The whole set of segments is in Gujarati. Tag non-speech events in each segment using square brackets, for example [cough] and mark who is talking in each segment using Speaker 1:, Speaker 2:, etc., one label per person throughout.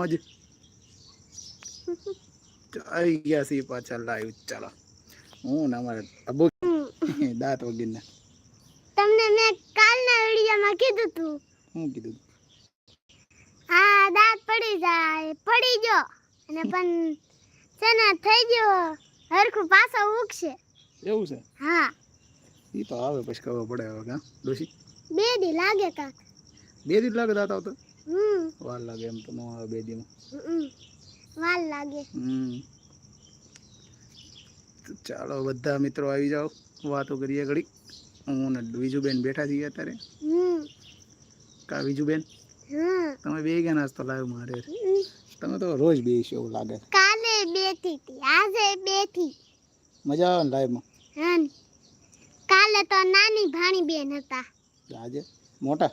Speaker 1: મોજ. આવી ગયા છીએ પાછા લાઈવ ચાલો. હું ને અમારે અબુ દાંત વગીને
Speaker 2: તમને મેં કાલના વિડીયોમાં કીધું તું.
Speaker 1: શું કીધું?
Speaker 2: હા દાંત પડી જાય. પડી ગયો. અને [laughs] પણ છે ને થઈ ગયો. હરખું પાછો ઉગશે.
Speaker 1: એવું છે?
Speaker 2: હા.
Speaker 1: એ તો આવે પછી ખબર પડે હવે કા દોશી
Speaker 2: બે દી લાગે કાક.
Speaker 1: બે દી લાગે દાંત આવતો? વાર લાગે એમ તો ન આવે બે દીમાં.
Speaker 2: વાર લાગે.
Speaker 1: હમ. ચાલો બધા મિત્રો આવી જાઓ. વાતો કરીએ ઘડી હું ને બીજું બેન બેઠા છીએ અત્યારે.
Speaker 2: હમ.
Speaker 1: કા બીજું બેન
Speaker 2: હા.
Speaker 1: તમે બે ગયા નાસ્તો લાવ્યો મારે. તમે તો રોજ બેસી એવું લાગે.
Speaker 2: કાલે બેઠી હતી. આજે બેઠી.
Speaker 1: મજા આવે ને લાઈવમાં.
Speaker 2: કાલે તો નાની ભાણી બેન હતા.
Speaker 1: આજે? મોટા?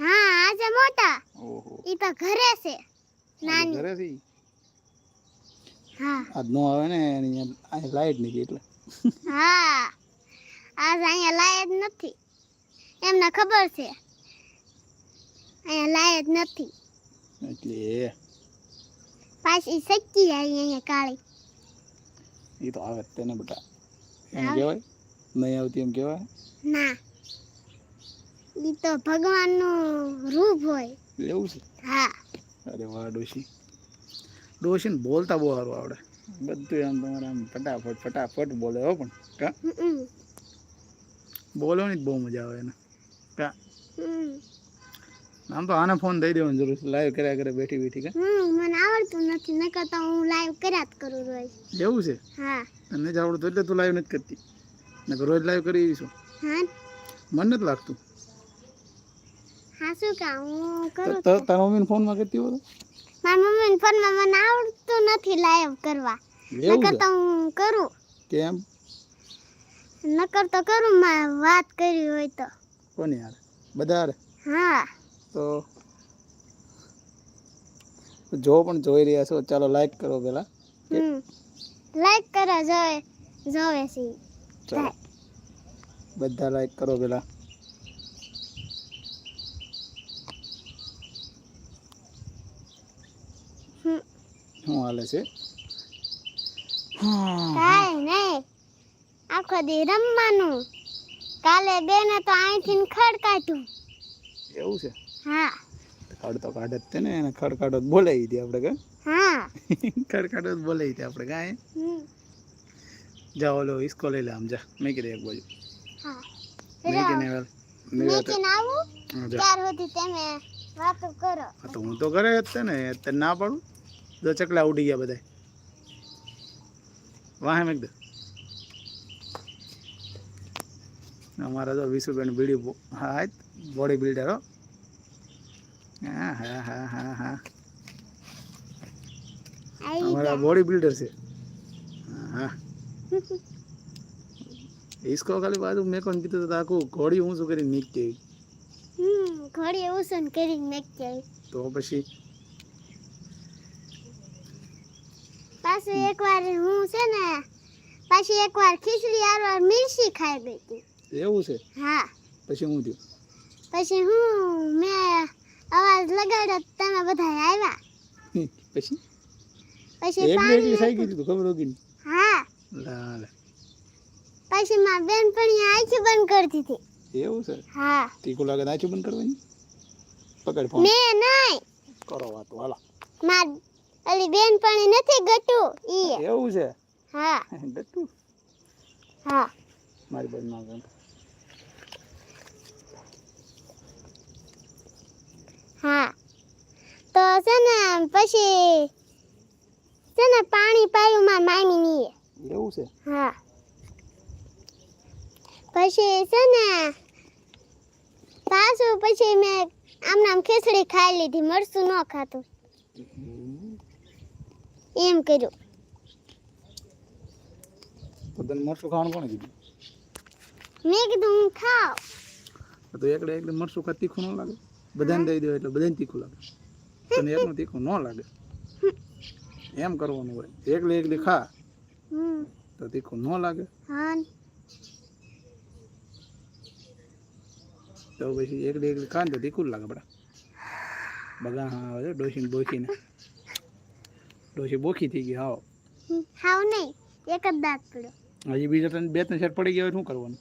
Speaker 2: હા આજે મોટા.
Speaker 1: ઓહો.
Speaker 2: ઈ તો ઘરે છે નાની.
Speaker 1: ઘરે છે
Speaker 2: હા.
Speaker 1: આજ નો આવે ને અહીંયા અહીં લાઈટ નથી એટલે.
Speaker 2: હા. આજ અહીંયા લાઈટ નથી. એમને ખબર છે. અહીંયા લાયક નથી.
Speaker 1: એટલે
Speaker 2: પાછી સચ્ચી આવી અહીંયા કાળી.
Speaker 1: એ તો આવે તેને બેટા. એમ કહેવાય? નહીં આવતી એમ કહેવાય?
Speaker 2: ના. ઈ તો ભગવાનનું રૂપ હોય.
Speaker 1: એવું છે?
Speaker 2: હા.
Speaker 1: અરે વાહ ડોશી. ડોશીને બોલતા બહુ સારું આવડે. બધું આમ તમારે આમ ફટાફટ ફટાફટ બોલે હો પણ કા? બોલવાની જ બહુ મજા આવે એને. કા? આમ તો આને ફોન દઈ દેવાની જરૂર છે. લાઈવ કર્યા કરે બેઠી બેઠી કા?
Speaker 2: મને આવડતું નથી નકર કરતા હું લાઈવ કર્યા જ કરું રોજ.
Speaker 1: એવું છે?
Speaker 2: હા.
Speaker 1: તને જ આવડતું એટલે તું લાઈવ નથી કરતી. ને રોજ લાઈવ કરી છું
Speaker 2: હા.
Speaker 1: મને નથી લાગતું.
Speaker 2: હા શું હું કરું
Speaker 1: તો તારા મમ્મીને ફોનમાં કરતી હોય?
Speaker 2: મારા મમ્મીના ફોનમાં મને આવડતું નથી લાઈવ કરવા. નકર તો હું કરું.
Speaker 1: કેમ?
Speaker 2: નકર તો કરું માં વાત કરી હોય તો.
Speaker 1: કોની યાર બધા
Speaker 2: હા.
Speaker 1: તો જો પણ જોઈ રહ્યા છો ચાલો લાઈક કરો પેલા
Speaker 2: હમ. લાઈક કરો જોવે જોવે
Speaker 1: સી બધા લાઈક કરો પેલા
Speaker 2: હમ
Speaker 1: શું હાલે છે હા
Speaker 2: કાંઈ નહીં આખો દી રમવાનું કાલે બેને તો અહીંથી ખડ કાઢ્યું
Speaker 1: એવું છે
Speaker 2: હા
Speaker 1: ખડ તો કાઢે જ તે ને એને ખડ કાઢો તો બોલાવી હતી આપણે કે
Speaker 2: હા
Speaker 1: ખડ કાઢો તો બોલાવી હતી આપણે કાંઈ
Speaker 2: હમ
Speaker 1: જા ઓલો ઈસકો લઈ લે આમ જા મેકી દે એક બાજુ
Speaker 2: હા
Speaker 1: મેકીને વેલ
Speaker 2: મેકીને આવું
Speaker 1: હા, જા
Speaker 2: ત્યાર સુધી તમે વાતો કરો
Speaker 1: હા, તો હું તો ઘરે જ છે ને અત્યારે ના પાડું જો ચકલા ઉડી ગયા બધા વાહે મેં અમારા તો વિશુબેન બીડી હા બોડી બિલ્ડર હો. હા હા હા હા હા. અમારા બોડી બિલ્ડર છે. હા. ઈસકો ખાલી બાજુ મેં કોણ કીધું તો આખું ઘોડી હું શું કરી નીકળી
Speaker 2: હમ ઘોડી ઉસન કરીને નાખી આવી.
Speaker 1: તો પછી
Speaker 2: પાછું એકવાર હું છે ને પાછી એકવાર ખીચડી આરવાર મિર્ચી ખાઈ ગઈ હતી
Speaker 1: એવું છે?
Speaker 2: હા.
Speaker 1: પછી હું થયું?
Speaker 2: પછી હું મેં અવાજ લગાડ્યો તમે બધા આવ્યા.
Speaker 1: પછી?
Speaker 2: પછી
Speaker 1: એક બે
Speaker 2: પાણી
Speaker 1: એકલી થઈ ગઈ તું ખબર હોગી
Speaker 2: હા.
Speaker 1: લાલ.
Speaker 2: પછી માં બેન પણ આંખી બંધ કરતી હતી.
Speaker 1: એવું છે?
Speaker 2: હા.
Speaker 1: તીખું લાગે નાચું બંધ કરવાની? પકડ ફોન.
Speaker 2: મેં નહીં.
Speaker 1: કરો વાત વાલા
Speaker 2: માર ઓલી બેનપણી નથી ગટુ ઈ.
Speaker 1: એવું છે?
Speaker 2: હા. [laughs]
Speaker 1: ગટુ?
Speaker 2: હા.
Speaker 1: મારી બેનમાં
Speaker 2: હા. તો છે ને પછી છે ને પાણી પાયું માં મામી ની
Speaker 1: એવું છે?
Speaker 2: હા. પછી છે ને પાછું પછી મેં આમ નામ ખીચડી ખાઈ લીધી મરસું ન ખાતું એમ કર્યું.
Speaker 1: તો તને મરચું ખાવાનું કોણે કીધું?
Speaker 2: મેં કીધું હું ખાવ
Speaker 1: તો એકડે એકડે મરચું ખા તીખું ન લાગે? બધાને દઈ દો એટલે બધાને તીખું લાગે. તને એકનું તીખું ન લાગે. એમ કરવાનું હોય. એકલી એકલી ખા. તો તીખું ન લાગે.
Speaker 2: હા.
Speaker 1: તો પછી એકલી એકલી ખા ને તો તીખું લાગે બડા બગા હા આવે ડોસીને બોસીને ડોશી બોખી થઈ ગઈ હાવ.
Speaker 2: હમ, હાવ નહીં એક જ દાંત પડ્યો.
Speaker 1: હજી બીજા ત્રણ બે ત્રણ શેર પડી ગયા હોય શું કરવાનું?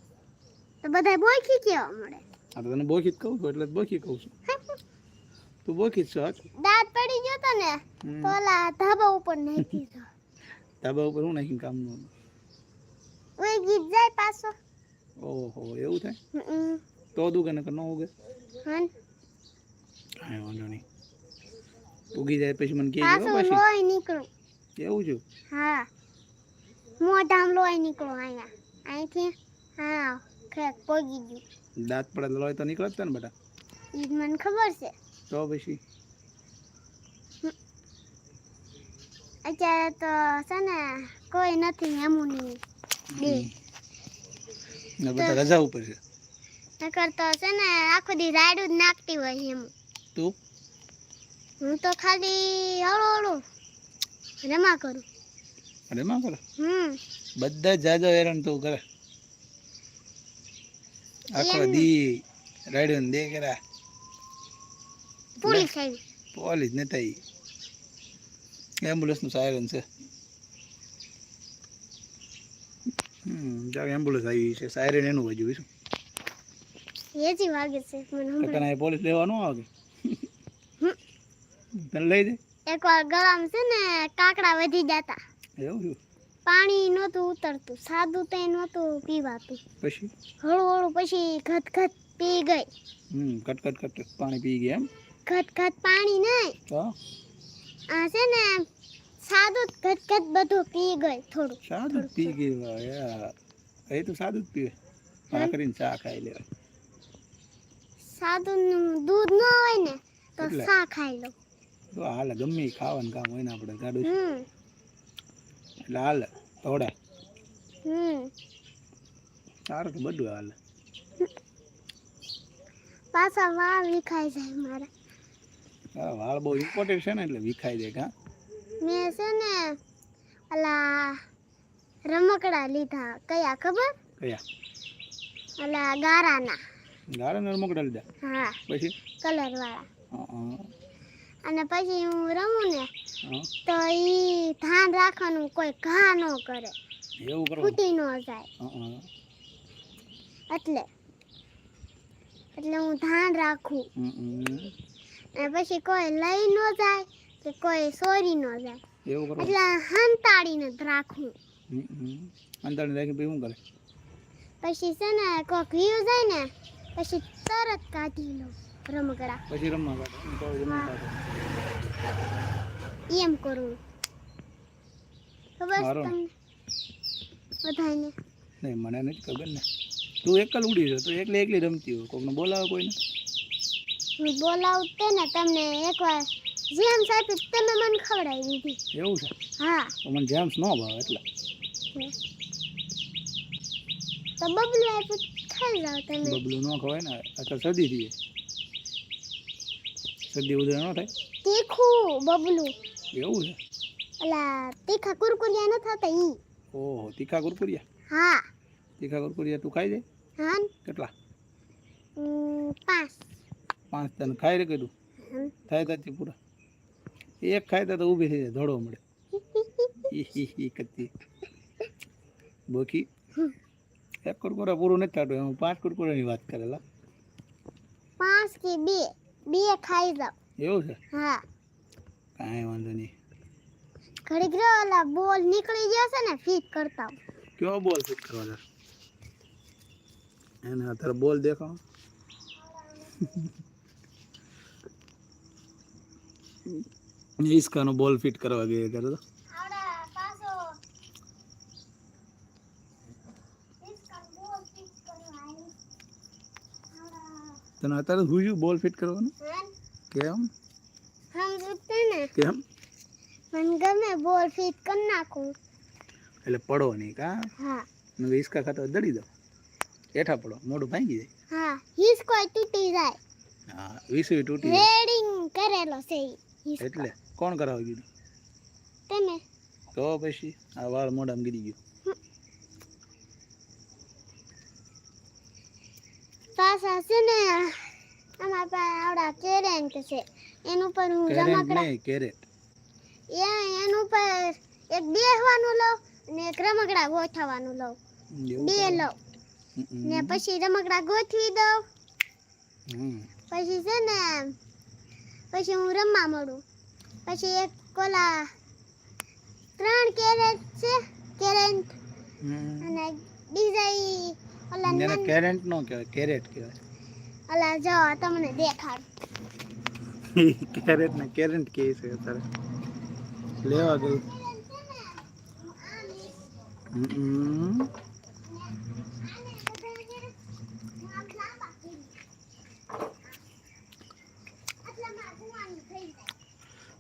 Speaker 2: તો બધા બોયખી કેવા મળે?
Speaker 1: આ તો તને બોખી જ કહું છું એટલે જ બોખી કહું છું. [laughs] તું બોખી જ છો હાચ
Speaker 2: દાંત પડી ગયો તો ને
Speaker 1: હમ.
Speaker 2: તો ઓલા ધાબા ઉપર નાખી દીધો
Speaker 1: ધાબા ઉપર હું નાખીને કામનું?
Speaker 2: ઓય ગીત જાય પાછો.
Speaker 1: ઓહો એવું થાય?
Speaker 2: હમ,
Speaker 1: તો દુગે ને ન ઉગે?
Speaker 2: હન.
Speaker 1: કાંઈ વાંધો નહીં. ઉગી જાય પછી મને
Speaker 2: પાછું. લોહી નીકળું.
Speaker 1: એવું છે?
Speaker 2: હા. મોઢામાં લોહી નીકળું અહીંયા. અહીંથી હા ખેક પોગી ગયું.
Speaker 1: દાંત પડે લોહી તો નીકળે જ ને બેટા.
Speaker 2: ઈ મને ખબર છે.
Speaker 1: તો પછી?
Speaker 2: અત્યારે તો છે ને કોઈ નથી હેમુની બે.
Speaker 1: ને બધા રજા ઉપર છે.
Speaker 2: નકર તો છે ને આખો દી રાડું જ નાખતી હોય
Speaker 1: તું
Speaker 2: હું તો ખાલી હળો હળો. રમા કરું.
Speaker 1: રમા કરો?
Speaker 2: હમ.
Speaker 1: બધા જાજો હેરાન તું કરે. આખો દી રાડ્યો ને. દે કરા
Speaker 2: પોલીસ આવી.
Speaker 1: પોલીસ ને તઈ. એમ્બ્યુલન્સનું સાયરન છે. હમ જાક એમ્બ્યુલન્સ આવી છે. સાયરન એનું વાજ્યું શું
Speaker 2: એજી વાગે છે મને
Speaker 1: પોલીસ લેવા ન આવે. તને લઈ દે?
Speaker 2: એકવાર ગળામાં છે ને કાકડા વધી જતા.
Speaker 1: એવું
Speaker 2: પાણી નહોતું ઉતરતું સાદું તે નહોતું પીવાતું.
Speaker 1: પછી?
Speaker 2: હળું હળું પછી ઘટ ઘટ પી ગઈ.
Speaker 1: હમ કટ કટ પાણી પી ગયા એમ?
Speaker 2: ઘટ ઘટ પાણી નહીં
Speaker 1: તો
Speaker 2: આ છે ને સાદું ખટખટ ઘટ ઘટ બધું પી ગઈ થોડું
Speaker 1: સાદું પી ગઈ યાર એ તો સાદું જ પીવે. આ કરીને ચા ખાઈ લેવાય.
Speaker 2: સાદું દૂધ ન હોય ને તો
Speaker 1: ચા
Speaker 2: સા ખાઈ લો
Speaker 1: તો હાલે ગમે ખાવાનું કામ હોય ને આપણે ગાડું. એટલે હાલે થોડા
Speaker 2: હમ.
Speaker 1: સારું તો બધું હાલે.
Speaker 2: પાછા વાળ વિખાઈ જાય મારા.
Speaker 1: હા, વાળ બહુ ઇમ્પોર્ટન્ટ છે ને એટલે વિખાઈ જાય કા?
Speaker 2: મેં છે ને અલા રમકડા લીધા. કયા ખબર?
Speaker 1: કયા?
Speaker 2: અલા ગારાના.
Speaker 1: ગારાના રમકડા મોકડા લીધા?
Speaker 2: હા.
Speaker 1: પછી?
Speaker 2: કલર વાળા
Speaker 1: હા,
Speaker 2: અને પછી હું રમું ને તો ઈ ધ્યાન રાખવાનું કોઈ ઘા ન કરે.
Speaker 1: એવું
Speaker 2: ફૂટી ન જાય. એટલે એટલે હું ધ્યાન રાખું. અને પછી કોઈ લઈ ન જાય કે કોઈ સોરી ન જાય.
Speaker 1: એવું કરવાનું
Speaker 2: એટલે હંતાડીને જ રાખું.
Speaker 1: હમ, હમ. રાખી પછી શું કરે?
Speaker 2: પછી છે ને કોઈક વ્યૂ જાય ને પછી તરત કાઢી લઉં. રમકડા.
Speaker 1: પછી રમવા કાઢો એમ તો રમવા કાઢો
Speaker 2: એમ કરું. ખબર તમને? બધાને
Speaker 1: નહીં મને નથી ખબર ને. તું એકલ ઉડી છે તું એકલી એકલી રમતી હોય. કોકને બોલાવે કોઈને
Speaker 2: હું બોલાવું ને તમને એકવાર જેમ સાહેબ તમે મને ખવડાવી દીધી.
Speaker 1: એવું છે?
Speaker 2: હા.
Speaker 1: તો મને જેમ્સ ન ભાવે એટલે.
Speaker 2: તો બબલું આપ્યું ખાઈ તમે.
Speaker 1: બબલું ન ખવાય ને. આ તો સદી દઈએ સદી ઉધરા ન થાય?
Speaker 2: તીખું બબલું.
Speaker 1: એવું છે?
Speaker 2: અલા તીખા કુરકુરિયા ન થતા ઈ.
Speaker 1: ઓહો તીખા કુરકુરિયા?
Speaker 2: હા.
Speaker 1: તીખા કુરકુરિયા તું ખાઈ દે?
Speaker 2: હા.
Speaker 1: કેટલા?
Speaker 2: પાંચ.
Speaker 1: પાંચ તને ખાઈ રે કીધું. થાય તાથી પૂરા. એક ખાય તો ઊભી થઈ જાય ધોડો મળે. ઈ હી હી કરતી બોકી એક કુરકુરા પૂરું નથી થતું એમાં પાંચ કુરકુરાની વાત કરેલા.
Speaker 2: પાંચ કે બે. બે ખાઈ જાઓ.
Speaker 1: એવું છે?
Speaker 2: હા.
Speaker 1: કાંઈ વાંધો નહીં.
Speaker 2: ઘડીક રહ્યો ઓલા બોલ નીકળી જશે ને ફીટ કરતા.
Speaker 1: કયો બોલ ફિટ કરવા તાર એને અત્યારે બોલ દેખાવ. ઈસ્કાનો બોલ ફિટ કરવા ગયો ત્યારે તો
Speaker 2: આવડા પાછો ઈસકા બોલ ફીટ કરવા આવી. આવડા
Speaker 1: તને અત્યારે શું બોલ ફિટ કરવાનું.
Speaker 2: હા.
Speaker 1: કેમ? કેમ?
Speaker 2: મને ગમે બોલ ફીટ કરી નાખું.
Speaker 1: એટલે પડો નહીં કા?
Speaker 2: હા.
Speaker 1: ને ઈસકા ખાતો દડી દો. એઠા પડો. મોઢું ભાંગી જાય.
Speaker 2: હા. હિસકો તૂટી જાય.
Speaker 1: હા વીસવી તૂટી
Speaker 2: રેડિંગ કરેલો છે
Speaker 1: એટલે કોણ કરાવી દીધું
Speaker 2: તમે?
Speaker 1: તો પછી આ વાળ મોઢામાં ગીરી ગયું.
Speaker 2: પાછા છે ને અમારા પાસે આવડા કેરેન્ટ છે. એનું પર હું રમકડા
Speaker 1: કેરેટ.
Speaker 2: એ એનું ઉપર એક બેહવાનું લઉં અને એક રમકડા ગોઠવવાનું લઉં. બે? લઉં. ને પછી રમકડા ગોઠવી દઉં. પછી છે ને પછી હું રમવા મળું. પછી એક કોલા ત્રણ કેરેટ છે કેરેટ અને બીજા
Speaker 1: એને કેરેટ નો કહેવાય કેરેટ કહેવાય.
Speaker 2: ઓલા જો તમને દેખાડ. [laughs]
Speaker 1: કેરેટ ને કેરેટ કે છે અત્યારે. લેવા ગયું.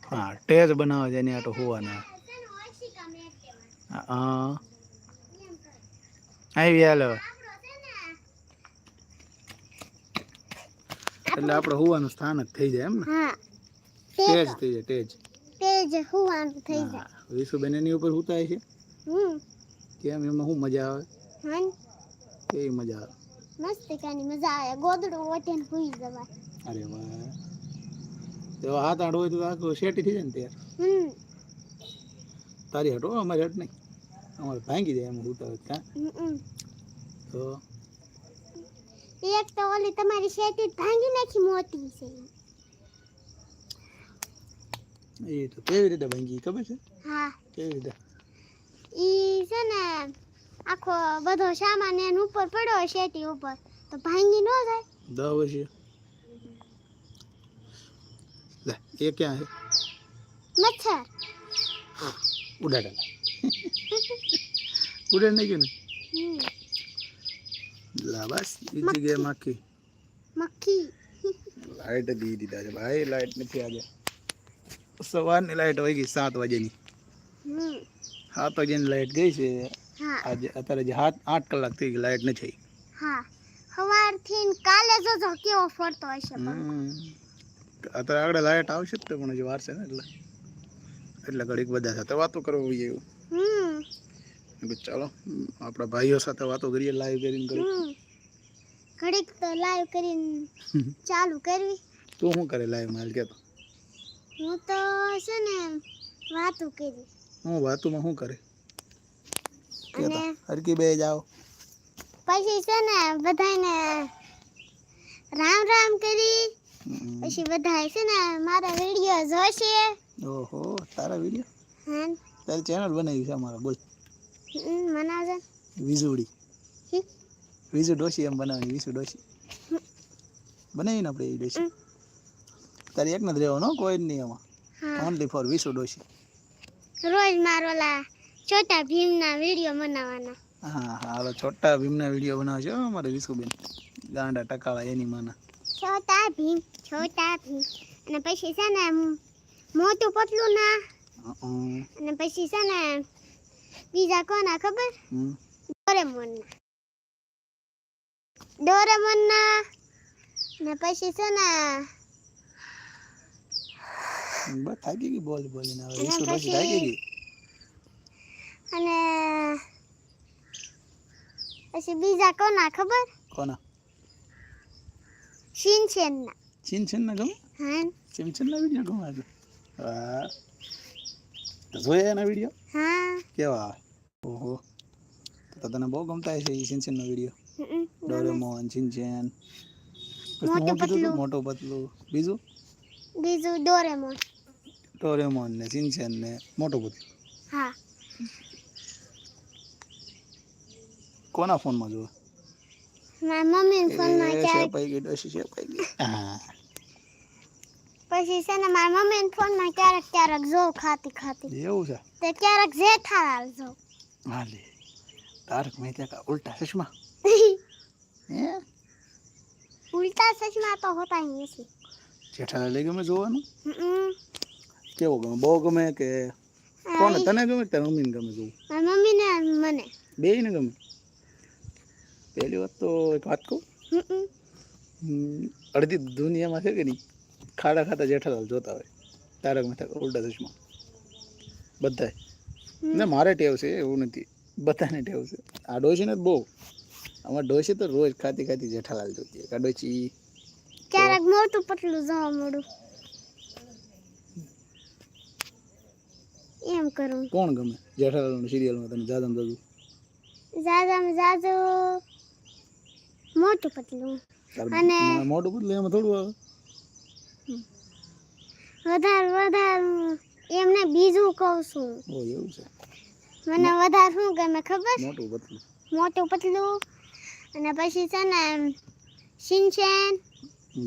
Speaker 1: હા ટેજ બનાવે છે એની આટો હોવાના. હા. આવી હાલો. એટલે આપણે હોવાનું સ્થાન જ થઈ જાય એમ ને?
Speaker 2: હા.
Speaker 1: ટેજ થઈ જાય ટેજ
Speaker 2: તેજ હુવાનું થઈ જાય.
Speaker 1: વિશુબેન એની ઉપર હુતાય છે? કેમ? એમાં શું મજા આવે? કેવી મજા આવે?
Speaker 2: મસ્ત કાની મજા આવે. ગોદડું ઓટીને હુઈ જવાય.
Speaker 1: અરે વાહ. તો હાથ આડો હોય તો આખું શેટી થઈ જાય ને ત્યારે? તારી હટો અમારી હટ નહીં. અમારે ભાંગી જાય એમ હોય કાં તો
Speaker 2: એક તો ઓલી તમારી શેટી ભાંગી નાખી મોતી છે.
Speaker 1: એ તો કેવી રીતે ભાંગી ખબર છે?
Speaker 2: હા.
Speaker 1: કેવી રીતે?
Speaker 2: ઈ છે ને આખો બધો સામાન એન ઉપર પડ્યો શેટી ઉપર તો ભાંગી ન જાય
Speaker 1: દવ છે લે એ ક્યાં છે?
Speaker 2: મચ્છર.
Speaker 1: ઉડાડ નહીં કે ને?
Speaker 2: હમ.
Speaker 1: લા બસ એ જગ્યાએ માખી
Speaker 2: મક્ખી
Speaker 1: લાઈટ દી દીધા છે ભાઈ લાઈટ નથી આજે સવારની લાઈટ વહી ગઈ સાત વાગ્યાની
Speaker 2: હમ
Speaker 1: સાત વાગ્યાની લાઈટ ગઈ છે
Speaker 2: હા
Speaker 1: આજે અત્યારે જે સાત આઠ કલાક થઈ ગઈ લાઈટ નથી
Speaker 2: હા સવારથી ને કાલે જોજો કેવો ફરતો હશે પણ.
Speaker 1: હમ. અત્યારે આગળ લાઈટ આવશે જ તો પણ હજી વાર છે ને એટલે એટલે ઘડીક બધા સાથે વાતો કરવી એવું
Speaker 2: હમ
Speaker 1: મેં કીધું ચાલો આપણા ભાઈઓ સાથે વાતો કરીએ લાઈવ કરીને કરી
Speaker 2: ઘડીક તો લાઈવ કરીને ચાલુ કરવી.
Speaker 1: તું શું કરે લાઈવ માલ કે
Speaker 2: હું તો છે ને વાતો કરી.
Speaker 1: હું વાતોમાં શું કરે?
Speaker 2: અને
Speaker 1: હરકી બે જાઓ.
Speaker 2: પછી છે ને બધાને રામ રામ કરી. પછી બધા છે ને મારા વીડિયો જોશે.
Speaker 1: ઓહો તારા વીડિયો?
Speaker 2: હા
Speaker 1: તારી ચેનલ બનાવી છે અમારા બોલ.
Speaker 2: હમ, મનાવજો
Speaker 1: વીજળી. વિજુ ડોશી એમ બનાવી વિજુ ડોશી. બનાવીને આપણે એ ડોશી. તારી એક નથી રહેવાનો કોઈ જ નહીં એમાં
Speaker 2: હા.
Speaker 1: ઓનલી ફોર વિશુ ડોશી.
Speaker 2: રોજ મારો છોટા ભીમના વીડિયો બનાવવાના.
Speaker 1: હા હા હવે છોટા ભીમના વીડિયો બનાવે છે હો અમારે વિશુબેન ગાંડા ટકાળા એની માના.
Speaker 2: છોટા ભીમ છોટા ભીમ. અને પછી છે ને મોટું પતલું ના. અને પછી છે ને બીજા કોના ખબર? ડોરેમોન ડોરેમોન ના ને પછી છે ને
Speaker 1: બસ થાકી ગઈ બોલી બોલીને હવે.
Speaker 2: અને પછી-
Speaker 1: થાકી ગઈ
Speaker 2: અને પછી બીજા કોના ખબર?
Speaker 1: કોના?
Speaker 2: શિનચેન ના
Speaker 1: ચીન છીન ના ગમે?
Speaker 2: હા.
Speaker 1: ચીન છીન ના વીડિયો ગમે હા. જોયા એના વીડિયો?
Speaker 2: હા.
Speaker 1: કેવા? ઓહો. તો તને બહુ ગમતા હશે એ છીન છીનનો વીડિયો ડોરેમોન ચિંચેન
Speaker 2: મોટો પતલું.
Speaker 1: મોટો પતલું. બીજું?
Speaker 2: બીજું ડોરેમોન.
Speaker 1: ડોરેમોન ને ચિંચેન ને મોટું પતલું.
Speaker 2: હા.
Speaker 1: કોના ફોનમાં જોવા
Speaker 2: મારા મમ્મીના ફોનમાં
Speaker 1: શેપાઈ ગઈ ડોશી છે ગઈ. હા [laughs]
Speaker 2: પછી છે ને મારા મમ્મી ફોનમાં ક્યારેક ક્યારેક જો ખાતી ખાતી.
Speaker 1: એવું છે?
Speaker 2: તે ક્યારેક જેઠાલાલ જો
Speaker 1: હા તારક મહેતા કા ઉલ્ટા ચશ્મા? [laughs] હે?
Speaker 2: ઉલ્ટા ચશ્મા તો હોતા હી છે
Speaker 1: જેઠાલાલ લઈ ગમે જોવાનું? કેવો ગમે? બહુ ગમે કે કોને? તને ગમે તારી મમ્મીને ગમે જોવું?
Speaker 2: મારી મમ્મી ને મને.
Speaker 1: બેયને ગમે? પેલી વાત તો એક વાત કહું. અડધી દુનિયામાં છે કે નહીં? ખાડા ખાતા જેઠાલાલ જોતા હોય તારક મહેતા ઉલટા ચશ્મા. બધાય. ને મારે ટેવ છે એવું નથી. બધાને ટેવ છે. આ ડોશીને ને બહુ. અમારે ડોશી તો રોજ ખાતી ખાતી જેઠાલાલ જોતી. આ ડોશી
Speaker 2: ક્યારેક મોટું પતલું જોવા મળું એમ કરું.
Speaker 1: કોણ ગમે? જેઠાલાલ સિરિયલમાં તને જાદમ જાદુ
Speaker 2: જાદમ જાદુ મોટું પતલું. અને-
Speaker 1: મોટું બદલે એમાં થોડું આવે.
Speaker 2: વધારે વધારે. એમને બીજું કહું છું.
Speaker 1: ઓ એવું છે.
Speaker 2: મને વધારે શું ગમે ખબર?
Speaker 1: મોટું પતલું.
Speaker 2: મોટું પતલું. અને પછી છે ને શિનચેન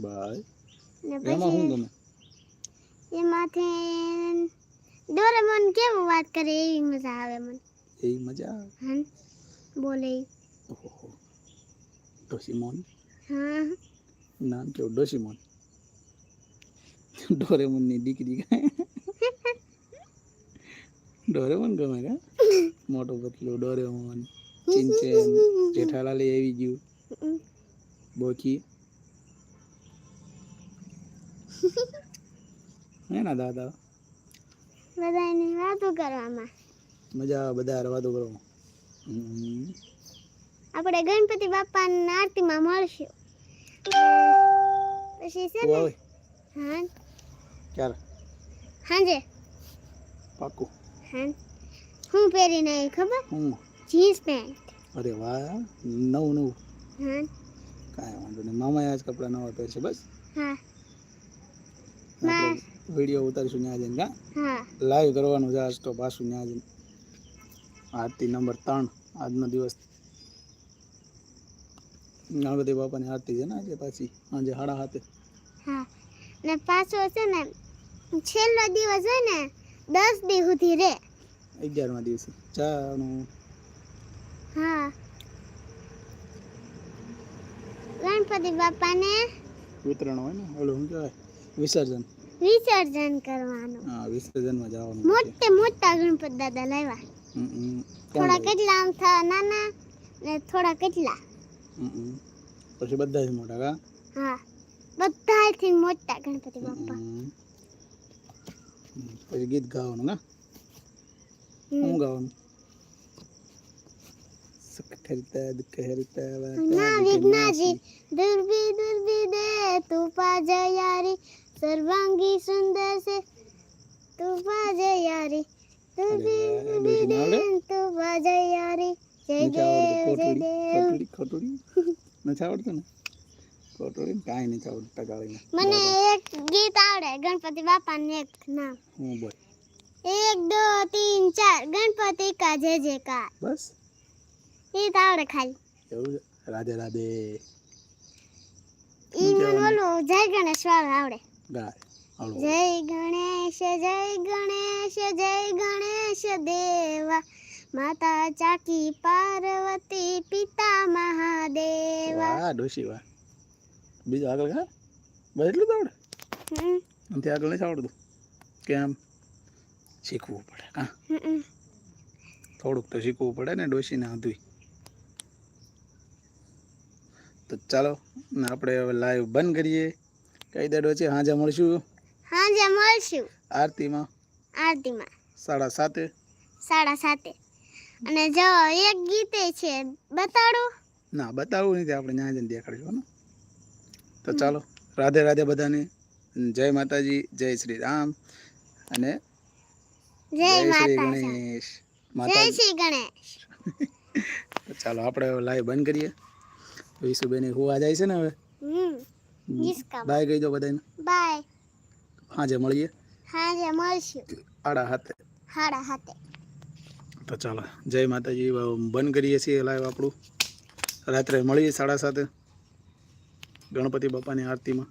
Speaker 1: બાય
Speaker 2: ને
Speaker 1: એમાં શું ગમે?
Speaker 2: એમાંથી ડોરેમોન કેવું વાત કરે એવી મજા આવે મને.
Speaker 1: એવી મજા આવે?
Speaker 2: હમ બોલે.
Speaker 1: ઓહો ડોસીમોન
Speaker 2: હા.
Speaker 1: નામ કેવું? ડોસીમોન ડોરેમોનની દીકરી ડોરેમોન ગમે કા? મોટો પતલું ડોરેમોન ચિંચેન જેઠાલાલ આવી ગયું. બોકી હે ના દાદા?
Speaker 2: બધાની વાતો કરવામાં.
Speaker 1: મજા આવે બધા વાતો કરો
Speaker 2: આપણે ગણપતિ બાપાની આરતીમાં મળશું. પછી છે ને હા.
Speaker 1: ક્યારે?
Speaker 2: હાંજે.
Speaker 1: પાકું.
Speaker 2: હા. હું પહેરીને આવી ખબર?
Speaker 1: હું?
Speaker 2: Jeans pant.
Speaker 1: અરે વાહ નવું નવું.
Speaker 2: હા.
Speaker 1: કાંઈ વાંધો નહીં. મામાએ આજ કપડાં નવા પહેરશે બસ?
Speaker 2: હા.
Speaker 1: વીડિયો ઉતારીશું ત્યાં જઈને
Speaker 2: હા.
Speaker 1: લાઈવ કરવાનું છે આજ તો પાછું ત્યાં જઈને. આરતી નંબર ત્રણ આજનો દિવસ. ગણપતિ બાપાની આરતી છે ને આજે પાછી સાંજે સાડા હાથે
Speaker 2: હા. ને પાછો છે ને છેલ્લો દિવસ હોય ને દસ દિવસ સુધી રે.
Speaker 1: અગિયારમા દિવસે. ચાનું
Speaker 2: હા. ગણપતિ બાપાને
Speaker 1: વિતરણ હોય ને ઓલું શું કહેવાય? વિસર્જન.
Speaker 2: વિસર્જન કરવાનું.
Speaker 1: હા વિસર્જનમાં જવાનું.
Speaker 2: મોટે મોટા ગણપતિ દાદા લાવ્યા. થોડા કેટલા આમ થા નાના ને થોડા કેટલા.
Speaker 1: પછી બધા જ મોટા હા
Speaker 2: હા. બધાથી મોટા ગણપતિ બાપા.
Speaker 1: પછી ગીત ગાવાનું ના. શું ગાવાનું સુખ હરિતા દુઃખ હરિતા વાતા
Speaker 2: વિઘ્નાજી દુર્બી દુર્બી દે તું પાજે યારી સર્વાંગી સુંદર છે તું પાજે યારી દુર્બી દુર્બી દે? તું પાજે યારી જય દેવ જય દેવ
Speaker 1: કોટડી નથી આવડતું ને કોટડી કાંઈ નહીં આવડતું ટકાળીને
Speaker 2: મને એક ગીત આવડે ગણપતિ બાપાને એક નામ
Speaker 1: હું બોલ
Speaker 2: એક દો તીન ચાર ગણપતિ કા જય કા
Speaker 1: બસ
Speaker 2: એ તો આવડે ખાલી
Speaker 1: એવું રાધે રાધે
Speaker 2: ઈ મને? ઓલું જય ગણેશ વાળું આવડે
Speaker 1: ગાય
Speaker 2: જય ગણેશ જય ગણેશ જય ગણેશ દેવા માતા ચાકી પાર્વતી પિતા મહાદેવા
Speaker 1: વાહ ડોશી વાહ બીજું આગળ ખા? બસ એટલું જ આવડે? આનાથી આગળ નથી આવડતું? કેમ શીખવું પડે હા. થોડુંક તો શીખવું પડે ને ડોશીને હતું તો ચાલો ને આપણે હવે લાઈવ બંધ કરીએ. કઈ દે ડોશી હાજે મળશું?
Speaker 2: હાજે મળશું.
Speaker 1: આરતીમાં?
Speaker 2: આરતીમાં.
Speaker 1: સાડા સાતે?
Speaker 2: સાડા સાતે. અને જો એક ગીતે છે બતાડું.
Speaker 1: ના બતાવવું નથી આપણે ત્યાં જઈને દેખાડીશું ને? તો ચાલો રાધે રાધે બધાને. જય માતાજી જય શ્રી રામ. અને
Speaker 2: જય
Speaker 1: શ્રી ગણેશ.
Speaker 2: જય
Speaker 1: માતાજી
Speaker 2: શ્રી ગણેશ.
Speaker 1: તો ચાલો આપણે લાઈવ બંધ કરીએ. વિશુબેન હોવા જાય છે ને હવે? બાય કહી દો બધાને.
Speaker 2: બાય
Speaker 1: હાજે મળીએ?
Speaker 2: હાજે મળશું.
Speaker 1: આડા હાથે.
Speaker 2: હાડા હાથે.
Speaker 1: તો ચાલો જય માતાજી. બંધ કરીએ છીએ લાઈવ આપણું. રાત્રે મળીએ સાડા સાતે. ગણપતિ બાપાની આરતીમાં.